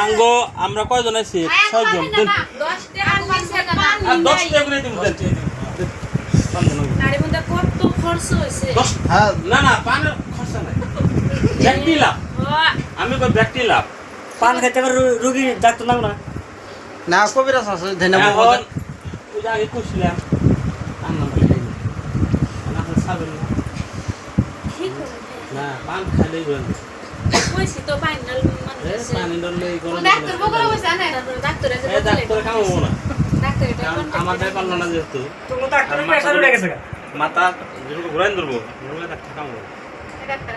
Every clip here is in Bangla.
আঙ্গো আমরা কয়জন আছি? ছয়জন। দশ টাকা করে দিব। পান হ্যাঁ। না না পানের খরচা নাই। ব্যক্তি লাভ। আমি কই ব্যক্তি লাভ? পান খাইতে পারে রুগী ডাক্তার নাম না? না কবিরাজ আছে ধন্যবাদ। এখন ওই যে আগে করছিলাম আন্না বলে খাইনি এখন তো পান এ পানি ডললে এই গরম এ ডাক্তার কামাবো না আমার ব্যাপার না যেহেতু তুমি ডাক্তার প্রেসার উঠে গেছে মাথা ঘুরাই ধরবো ডাক্তার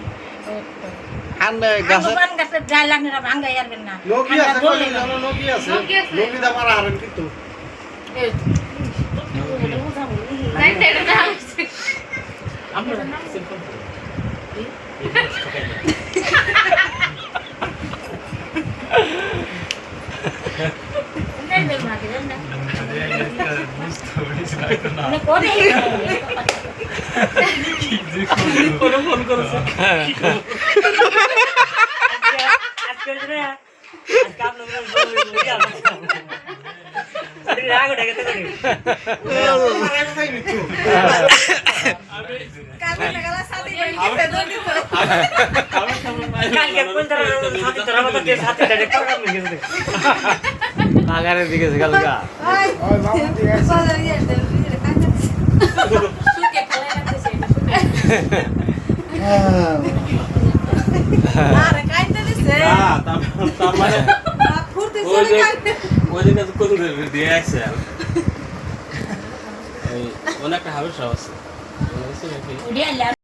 গাছে দা গাছে মারছে গাছ মরে ভাঙা ভাঙা না লোকি আছে কই জানো লোকি আছে লোকি দা পারা হারেন কিন্তু নাই তো এটা আমরা কালকে কোন তারা সাথে তারা যে সাথে ডাইরেক্ট করে গেছে বাগানের দিকে গালগা হ্যাঁ। মানে অনেকটা হাবের সাহস আছে